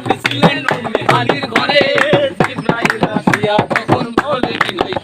নবী ছিলেন উম্মে আলীর ঘরে। জিব্রাইল আসিয়া তখন বলে কি নাই